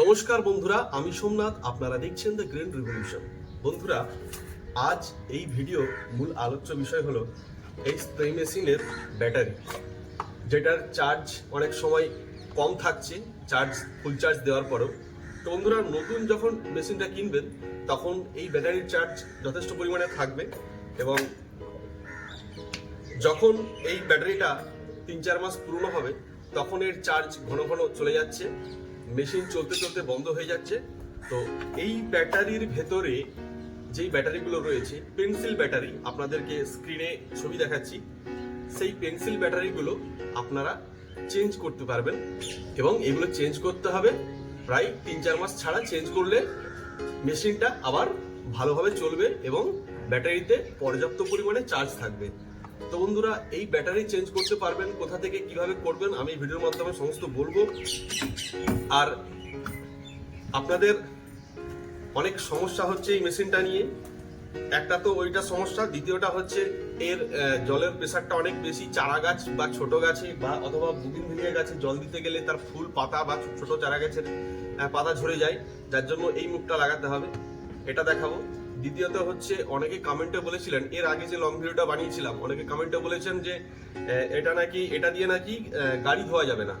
নমস্কার বন্ধুরা, আমি সোমনাথ, আপনারা দেখছেন দ্য গ্রিন রিভলিউশন বন্ধুরা, আজ এই ভিডিও মূল আলোচ্য বিষয় হলো এই স্প্রে মেশিনের ব্যাটারি যেটার চার্জ অনেক সময় কম থাকছে চার্জ ফুল চার্জ দেওয়ার পরেও। তো বন্ধুরা, নতুন যখন মেশিনটা কিনবেন, তখন এই ব্যাটারির চার্জ যথেষ্ট পরিমাণে থাকবে এবং যখন এই ব্যাটারিটা তিন চার মাস পুরনো হবে, তখন এর চার্জ ঘন ঘন চলে যাচ্ছে। মেশিন চলতে চলতে বন্ধ হয়ে যাচ্ছে। তো এই ব্যাটারির ভেতরে যেই ব্যাটারিগুলো রয়েছে, পেন্সিল ব্যাটারি, আপনাদেরকে স্ক্রিনে ছবি দেখাচ্ছি। সেই পেন্সিল ব্যাটারিগুলো আপনারা চেঞ্জ করতে পারবেন এবং এগুলো চেঞ্জ করতে হবে। প্রায় তিন চার মাস ছাড়া চেঞ্জ করলে মেশিনটা আবার ভালোভাবে চলবে এবং ব্যাটারিতে পর্যাপ্ত পরিমাণে চার্জ থাকবে। তো বন্ধুরা, এই ব্যাটারি চেঞ্জ করতে পারবেন, কোথা থেকে কীভাবে করবেন, আমি ভিডিওর মাধ্যমে সমস্ত বলব। আর আপনাদের অনেক সমস্যা হচ্ছে এই মেশিনটা নিয়ে। একটা তো ওইটা সমস্যা, দ্বিতীয়টা হচ্ছে এর জলের প্রেশারটা অনেক বেশি। চারা গাছ বা ছোট গাছে বা অথবা বুকিং ভিলিয়া গাছে জল দিতে গেলে তার ফুল পাতা বা ছোট চারা গাছের পাতা ঝরে যায়। যার জন্য এই মুখটা লাগাতে হবে। এটা দেখাবো। দ্বিতীয়ত হচ্ছে, অনেকে কমেন্টে বলেছিলেন, এর আগে যে লং ভিডিওটা বানিয়েছিলাম, অনেকে কমেন্টে বলেছেন যে এটা নাকি, এটা দিয়ে নাকি গাড়ি ধোয়া যাবে না।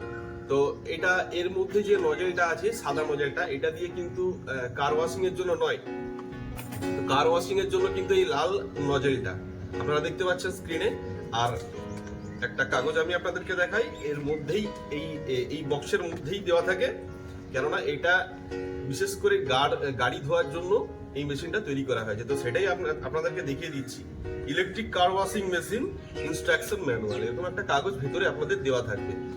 তো এটা, এর মধ্যে যে নজেলটা আছে, সাদা নজেলটা এটা দিয়ে কিন্তু কার ওয়াশিং এর জন্য নয়। কার ওয়াশিং এর জন্য কিন্তু এই লাল নজেলটা আপনারা দেখতে পাচ্ছেন স্ক্রিনে আর একটা কাগজ আমি আপনাদেরকে দেখাই, এর মধ্যেই এই এই বক্সের মধ্যেই দেওয়া থাকে। কেননা এটা বিশেষ করে গাড়- গাড়ি ধোয়ার জন্য এই মেশিনটা তৈরি করা হয়েছে। তো সেটাই আপনা- আপনাদেরকে দেখিয়ে দিচ্ছি। Electric car washing machine instruction manual এরকম একটা কাগজ ভিতরে আপনাদের দেওয়া থাকবে।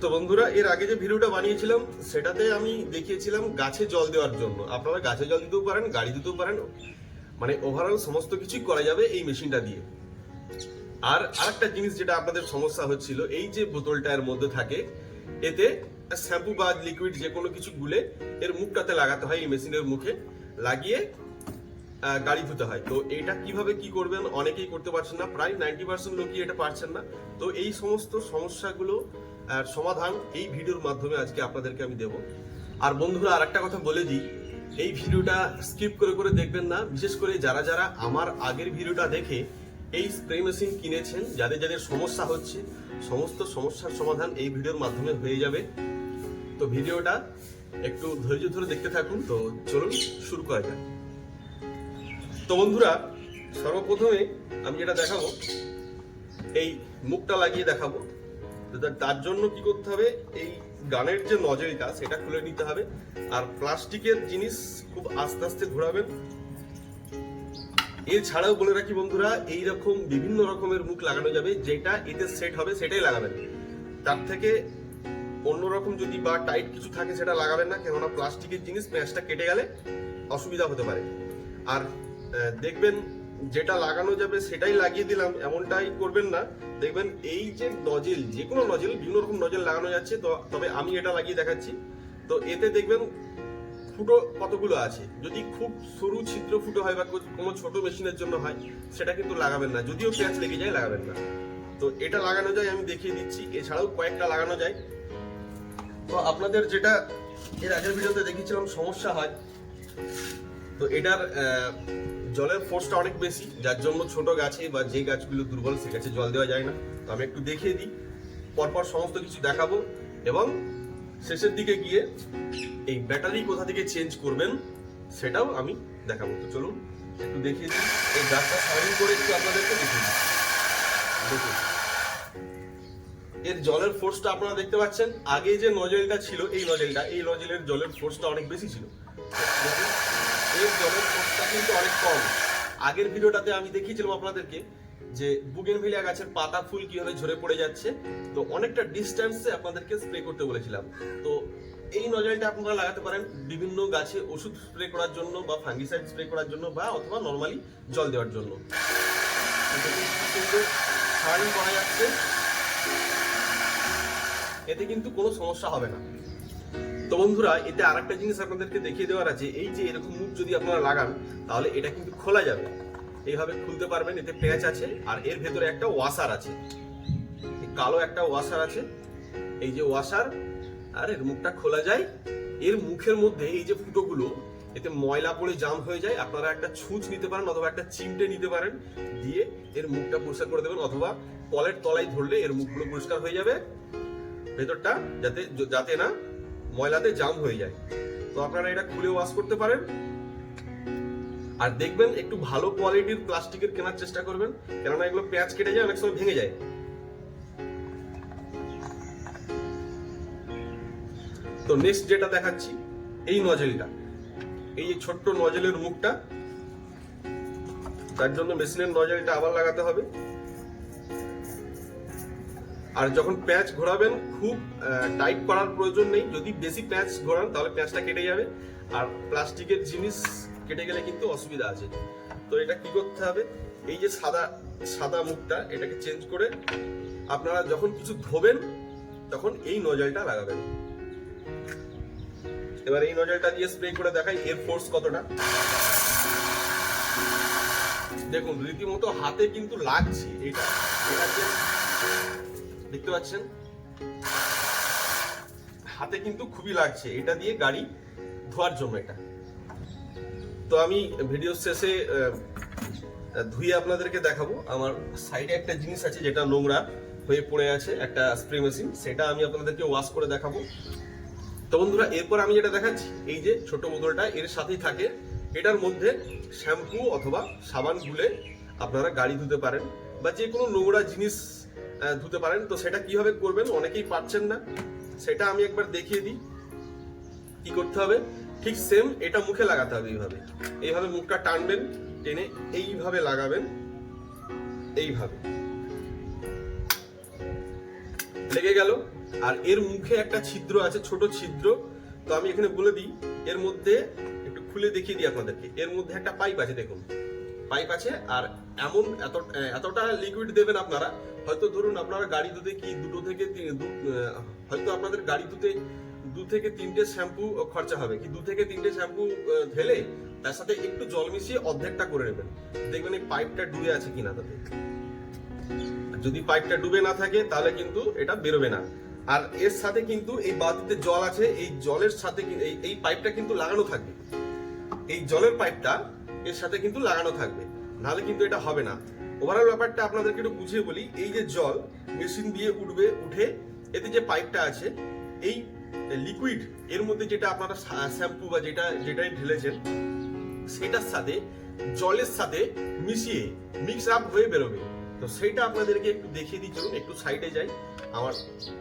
তো বন্ধুরা, এর আগে যে ভিডিওটা বানিয়েছিলাম, সেটাতে আমি দেখিয়েছিলাম গাছে জল দেওয়ার জন্য। আপনারা গাছে জল দিতেও পারেন, গাড়ি দিতেও পারেন। মানে ওভারঅল সমস্ত কিছুই করা যাবে এই মেশিনটা দিয়ে। আর আরেকটা জিনিস যেটা আপনাদের সমস্যা হচ্ছিল, এই যে বোতলটা এর মধ্যে থাকে, এতে শ্যাম্পু বা লিকুইড যে কোনো কিছু গুলে এর মুখটাতে লাগাতে হয়, এই মেশিনের মুখে লাগিয়ে গাড়ি ধুতে হয়। তো এটা কীভাবে কি করবেন অনেকেই করতে পারছেন না, প্রায় নাইনটি পার্সেন্ট লোকই এটা পারছেন না। তো এই সমস্ত সমস্যাগুলো সমাধান এই ভিডিওর মাধ্যমে আজকে আপনাদেরকে আমি দেব। আর বন্ধুরা আর একটা কথা বলে দিই, এই ভিডিওটা স্কিপ করে করে দেখবেন না। বিশেষ করে যারা যারা আমার আগের ভিডিওটা দেখে এই স্প্রে মেশিন কিনেছেন, যাদের যাদের সমস্যা হচ্ছে, সমস্ত সমস্যার সমাধান এই ভিডিওর মাধ্যমে হয়ে যাবে। তো ভিডিওটা একটু ধৈর্য ধরে দেখতে থাকুন। তো চলুন শুরু করা যাক। তো বন্ধুরা, সর্বপ্রথমে আমি যেটা দেখাবো, এই মুখটা লাগিয়ে দেখাবো। তার- জন্য কি করতে হবে, এই গানের যে নজেলটা সেটা খুলে নিতে হবে। আর প্লাস্টিকের জিনিস খুব আস্তে আস্তে ঘোরাবেন। এছাড়াও বলে রাখি বন্ধুরা এই রকম বিভিন্ন রকমের মুখ লাগানো যাবে, যেটা এতে সেট হবে, সেটাই লাগাবেন। তার থেকে অন্যরকম যদি বা টাইট কিছু থাকে সেটা লাগাবেন না, কেননা প্লাস্টিকের জিনিস প্যাঁচটা কেটে গেলে অসুবিধা হতে পারে। আর দেখবেন যেটা লাগানো যাবে সেটাই লাগিয়ে দিলাম, এমনটাই করবেন না। দেখবেন এই যে নজেল যে কোনো নজেল বিভিন্ন রকম নজেল লাগানো যাচ্ছে, তো, তবে আমি এটা লাগিয়ে দেখাচ্ছি। তো এতে দেখবেন ফুটো কতগুলো আছে। যদি খুব সরু ছিদ্র ফুটো হয় বা কোনো ছোট মেশিনের জন্য হয়, সেটা কিন্তু লাগাবেন না। যদিও পেঁয়াজ লেগে যায়, লাগাবেন না। তো এটা লাগানো যায়, আমি দেখিয়ে দিচ্ছি। এছাড়াও কয়েকটা লাগানো যায়। তো আপনাদের যেটা এর আগের ভিডিওতে দেখিয়েছিলাম সমস্যা হয়, তো এটার জলের ফোর্সটা অনেক বেশি, যার জন্য ছোট গাছে বা যে গাছগুলো দুর্বল, সে গাছে জল দেওয়া যায় না। তো আমি একটু দেখিয়ে দিই, পরপর সমস্ত কিছু দেখাবো এবং শেষের দিকে গিয়ে এই ব্যাটারি কোথা থেকে চেঞ্জ করবেন, সেটাও আমি দেখাবো। তো চলুন, একটু দেখিয়ে দিই, এই গাছটা সাইন করে একটু আপনাদেরকে দেখিয়ে দিই। দেখুন। এর জলের ফোর্সটা আপনারা দেখতে পাচ্ছেন। আগে যে নজেলটা ছিল, এই নজেলটা এই নজেলের জলের ফোর্সটা অনেক বেশি ছিল। এর জলের ফোর্সটা কিন্তু অনেক কম। আগের ভিডিওটাতে আমি দেখিয়েছিলাম আপনাদেরকে যে বুগেনভিলিয়া গাছের পাতা ফুল কীভাবে ঝরে পড়ে যাচ্ছে। তো অনেকটা ডিস্টেন্সে আপনাদেরকে স্প্রে করতে বলেছিলাম। তো এই নজেলটা আপনারা লাগাতে পারেন বিভিন্ন গাছে ওষুধ স্প্রে করার জন্য বা ফাঙ্গিসাইড স্প্রে করার জন্য বা অথবা নর্মালি জল দেওয়ার জন্য। করা যাচ্ছে। এতে কিন্তু কোনো সমস্যা হবে না। তো বন্ধুরা, এতে আরেকটা জিনিস আপনাদেরকে দেখিয়ে দেওয়ার আছে, এই যে এরকম মুখ যদি আপনারা লাগান, তাহলে এটা কিন্তু খোলা যাবে। এইভাবে খুলতে পারবেন, এতে প্যাচ আছে, আর এর ভেতরে একটা ওয়াশার আছে। কালো একটা ওয়াশার আছে। এই যে ওয়াশার আর এর মুখটা খোলা যায়। এর মুখের মধ্যে এই যে ফুটোগুলো, এতে ময়লা পড়ে জাম হয়ে যায়। আপনারা একটা ছুঁচ নিতে পারেন অথবা একটা চিমটে নিতে পারেন, দিয়ে এর মুখটা পরিষ্কার করে দেবেন, অথবা কলের তলায় ধরলে এর মুখগুলো পরিষ্কার হয়ে যাবে। ভেতরটা যাতে যাতে না ময়লাতে জাম হয়ে যায়। তো আপনারা এটা খুলে ওয়াশ করতে পারেন। আর দেখবেন একটু ভালো কোয়ালিটির প্লাস্টিকের কেনার চেষ্টা করবেন। কেননা এগুলো পেঁয়াজ কেটে যায়, অনেক সময় ভেঙে যায়। তো নেক্সট যেটা দেখাচ্ছি, এই নজেলটা এই যে ছোট্ট নজেলের মুখটা, তার জন্য মেশিনের নজেলটা আবার লাগাতে হবে। আর যখন প্যাঁচ ঘোরাবেন, খুব টাইট করার প্রয়োজন নেই। যদি বেশি প্যাঁচ ঘোরান, তাহলে প্যাঁচটা কেটে যাবে। আর প্লাস্টিকের জিনিস কেটে গেলে কিন্তু অসুবিধা আছে। তো এটা কি করতে হবে? এই যে সাদা সাদা মুখটা, এটাকে চেঞ্জ করে আপনারা যখন কিছু ধোবেন, তখন এই নজলটা লাগাবেন। এবার এই নজলটা দিয়ে স্প্রে করে দেখাই, এর ফোর্স কতটা। দেখুন, রীতিমতো হাতে কিন্তু লাগছে। এটা এটা দেখতে পাচ্ছেন? হাতে কিন্তু খুবই লাগছে। এটা দিয়ে গাড়ি ধোয়ার জন্য এটা। তো আমি ভিডিও শেষে ধুয়ে আপনাদেরকে দেখাবো। আমার সাইডে একটা জিনিস আছে যেটা নোংরা হয়ে পড়ে আছে, একটা স্প্রে মেশিন সেটা আমি আপনাদেরকে ওয়াশ করে দেখাবো। তো বন্ধুরা, এরপর আমি যেটা দেখাচ্ছি, এই যে ছোট বোতলটা, এর সাথেই থাকে। এটার মধ্যে শ্যাম্পু অথবা সাবান গুলে আপনারা গাড়ি ধুতে পারেন বা যে কোনো নোংরা জিনিস ধুতে পারেন। তো সেটা কীভাবে করবেন অনেকেই পারছেন না। সেটা আমি একবার দেখিয়ে দিই। কি করতে হবে? ঠিক সেম এটা মুখে লাগাতে হবে এইভাবে। এইভাবে মুখটা টানবেন, টেনে এইভাবে লাগাবেন। এইভাবে। লেগে গেল। আর এর মুখে একটা ছিদ্র আছে, ছোট ছিদ্র। তো আমি এখানে বলে দিই, এর মধ্যে একটু খুলে দেখিয়ে দিই আপনাদেরকে। এর মধ্যে একটা পাইপ আছে, দেখুন। পাইপ আছে আর এমন এত এতটা লিকুইড দেবেন আপনারা, হয়তো ধরুন আপনারা গাড়ি ধুতে কি দুটো থেকে হয়তো আপনাদের গাড়ি ধুতে দু থেকে তিনটে শ্যাম্পু খরচা হবে। কি দু থেকে তিনটে শ্যাম্পু ঢেলে তার সাথে একটু জল মিশিয়ে অর্ধেকটা করে নেবেন। দেখবেন এই পাইপটা ডুবে আছে কিনা তাতে। যদি পাইপটা ডুবে না থাকে, তাহলে কিন্তু এটা বেরোবে না। আর এর সাথে কিন্তু এই বাতিতে জল আছে, এই জলের সাথে এই পাইপটা কিন্তু লাগানো থাকবে। এই জলের পাইপটা এর সাথে কিন্তু লাগানো থাকবে। নাহলে কিন্তু এটা হবে না। ওভারঅল ব্যাপারটা আপনাদেরকে একটু বুঝিয়ে বলি, এই যে জল মেশিন দিয়ে উঠবে, উঠে এতে যে পাইপটা আছে, এই লিকুইড এর মধ্যে যেটা আপনারা শ্যাম্পু বা যেটা, যেটাই ঢেলেছেন, সেটার সাথে, জলের সাথে মিশিয়ে মিক্স আপ হয়ে বেরোবে। তো সেইটা আপনাদেরকে একটু দেখিয়ে দিই, চলুন একটু সাইডে যাই। আমার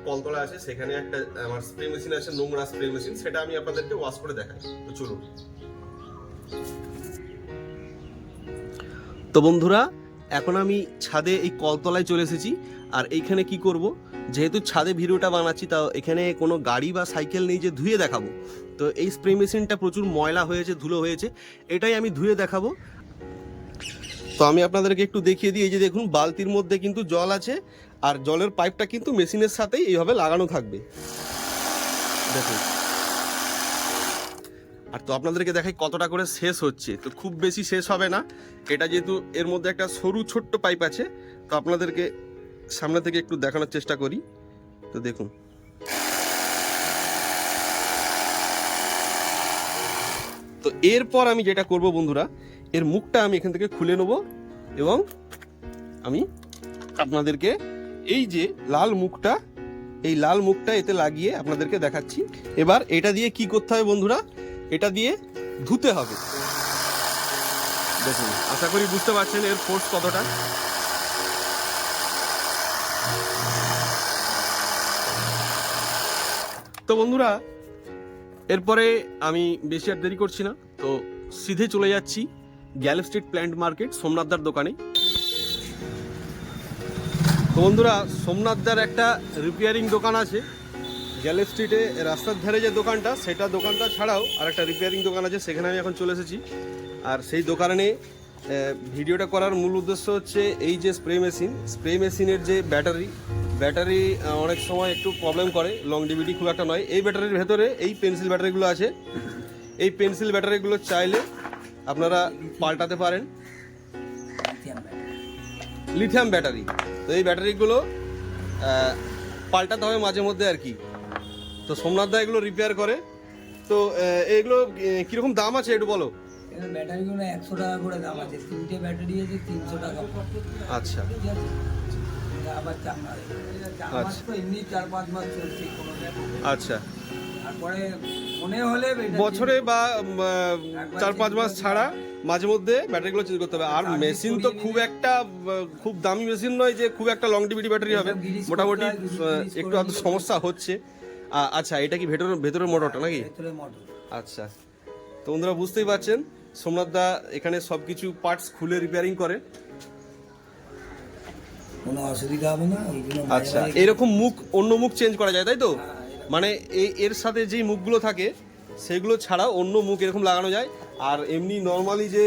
কলতলা আছে, সেখানে একটা, আমার স্প্রে মেশিন আছে, নোংরা স্প্রে মেশিন সেটা আমি আপনাদেরকে ওয়াশ করে দেখাই। তো চলুন। তো বন্ধুরা, এখন আমি ছাদে এই কলতলায় চলে এসেছি। আর এইখানে কি করব? যেহেতু ছাদে ভিডিওটা বানাচ্ছি, তা এখানে কোনো গাড়ি বা সাইকেল নেই যে ধুয়ে দেখাবো। তো এই স্প্রে মেশিনটা প্রচুর ময়লা হয়েছে, ধুলো হয়েছে, এটাই আমি ধুয়ে দেখাবো। তো আমি আপনাদেরকে একটু দেখিয়ে দিই, এই যে দেখুন, বালতির মধ্যে কিন্তু জল আছে, আর জলের পাইপটা কিন্তু মেশিনের সাথেই এইভাবে লাগানো থাকবে। দেখুন। আর তো আপনাদেরকে দেখাই কতটা করে শেষ হচ্ছে। তো খুব বেশি শেষ হবে না। এটা যেহেতু এর মধ্যে একটা সরু ছোট্ট পাইপ আছে, তো আপনাদেরকে সামনে থেকে একটু দেখানোর চেষ্টা করি। তো দেখুন। তো এরপর আমি যেটা করব বন্ধুরা, এর মুখটা আমি এখান থেকে খুলে নেব এবং আমি আপনাদেরকে এই যে লাল মুখটা, এই লাল মুখটা এতে লাগিয়ে আপনাদেরকে দেখাচ্ছি। এবার এটা দিয়ে কি করতে হবে বন্ধুরা এটা দিয়ে ধুতে হবে। দেখুন, আশা করি বুঝতে পারছেন এর ফোর্স কতটা। তো বন্ধুরা, এরপরে আমি বেশি আর দেরি করছি না, তো সিধে চলে যাচ্ছি গ্যাল স্ট্রিট প্ল্যান্ট মার্কেট সোমনাথদার দোকানে। তো বন্ধুরা সোমনাথদার একটা রিপেয়ারিং দোকান আছে গ্যালে স্ট্রিটে রাস্তার ধারে যে দোকানটা সেটা দোকানটা ছাড়াও আর একটা রিপেয়ারিং দোকান আছে সেখানে আমি এখন চলে এসেছি। আর সেই দোকানে ভিডিওটা করার মূল উদ্দেশ্য হচ্ছে এই যে স্প্রে মেশিন স্প্রে মেশিনের যে ব্যাটারি ব্যাটারি অনেক সময় একটু প্রবলেম করে লং ডিভিডি খুব একটা নয়। এই ব্যাটারির ভেতরে এই পেন্সিল ব্যাটারিগুলো আছে। এই পেন্সিল ব্যাটারিগুলো চাইলে আপনারা পাল্টাতে পারেন। লিথিয়াম ব্যাটারি তো এই ব্যাটারিগুলো পাল্টাতে হবে মাঝে মধ্যে আর কি। তো সোমনাথ দা এগুলো রিপেয়ার করে। তো এগুলো কীরকম দাম আছে একটু বলো? ব্যাটারিগুলো একশো টাকা করে দাম আছে। তিনটে ব্যাটারি আছে তিনশো টাকা আচ্ছা। আবার আচ্ছা। এমনি চার পাঁচ মাস চলছে কোনো ব্যাপার না। আচ্ছা। তারপরে মনে হলে বছরে বা চার পাঁচ মাস ছাড়া মাঝে মধ্যে ব্যাটারিগুলো চেঞ্জ করতে হবে। আর মেশিন তো খুব একটা খুব দামি মেশিন নয় যে খুব একটা লং ডিভিডি ব্যাটারি হবে। মোটামুটি একটু আধটু সমস্যা হচ্ছে। আচ্ছা এটা কি ভেতরের ভেতরের মোটরটা নাকি? মোটর আচ্ছা। তো বন্ধুরা বুঝতেই পারছেন সোমনাথ দা এখানে সব কিছু পার্টস খুলে রিপেয়ারিং করে। কোনো অসুবিধা হবে না আচ্ছা এরকম মুখ অন্য মুখ চেঞ্জ করা যায় তাই তো? হ্যাঁ, মানে এই এর সাথে যেই মুখগুলো থাকে সেগুলো ছাড়া অন্য মুখ এরকম লাগানো যায়। আর এমনি নর্মালি যে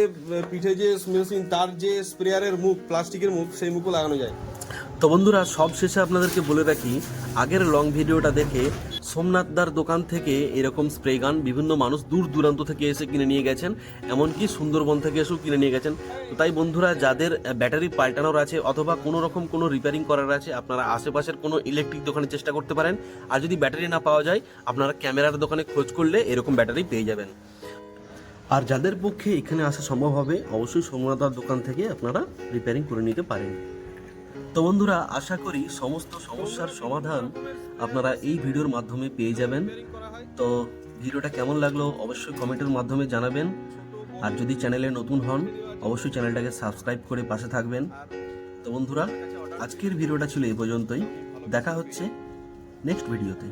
পিঠে যে মেশিন তার যে স্প্রেয়ারের মুখ প্লাস্টিকের মুখ সেই মুখও লাগানো যায়। তো বন্ধুরা সব শেষে আপনাদেরকে বলে রাখি আগের লং ভিডিওটা দেখে সোমনাথদার দোকান থেকে এরকম স্প্রে গান বিভিন্ন মানুষ দূর দূরান্ত থেকে এসে কিনে নিয়ে গেছেন, এমনকি সুন্দরবন থেকে এসেও কিনে নিয়ে গেছেন। তো তাই বন্ধুরা, যাদের ব্যাটারি পাল্টানোর আছে অথবা কোনো রকম কোনো রিপেয়ারিং করার আছে, আপনারা আশেপাশের কোনো ইলেকট্রিক দোকানে চেষ্টা করতে পারেন। আর যদি ব্যাটারি না পাওয়া যায়, আপনারা ক্যামেরার দোকানে খোঁজ করলে এরকম ব্যাটারি পেয়ে যাবেন। আর যাদের পক্ষে এখানে আসা সম্ভব হবে, অবশ্যই সোমনাথদার দোকান থেকে আপনারা রিপেয়ারিং করে নিতে পারেন। তো বন্ধুরা, আশা করি সমস্ত সমস্যার সমাধান আপনারা এই ভিডিওর মাধ্যমে পেয়ে যাবেন। তো ভিডিওটা কেমন লাগল অবশ্যই কমেন্টের মাধ্যমে জানাবেন। আর যদি চ্যানেলে নতুন হন, অবশ্যই চ্যানেলটাকে সাবস্ক্রাইব করে পাশে থাকবেন। তো বন্ধুরা, আজকের ভিডিওটা ছিল এই পর্যন্তই। দেখা হচ্ছে নেক্সট ভিডিওতে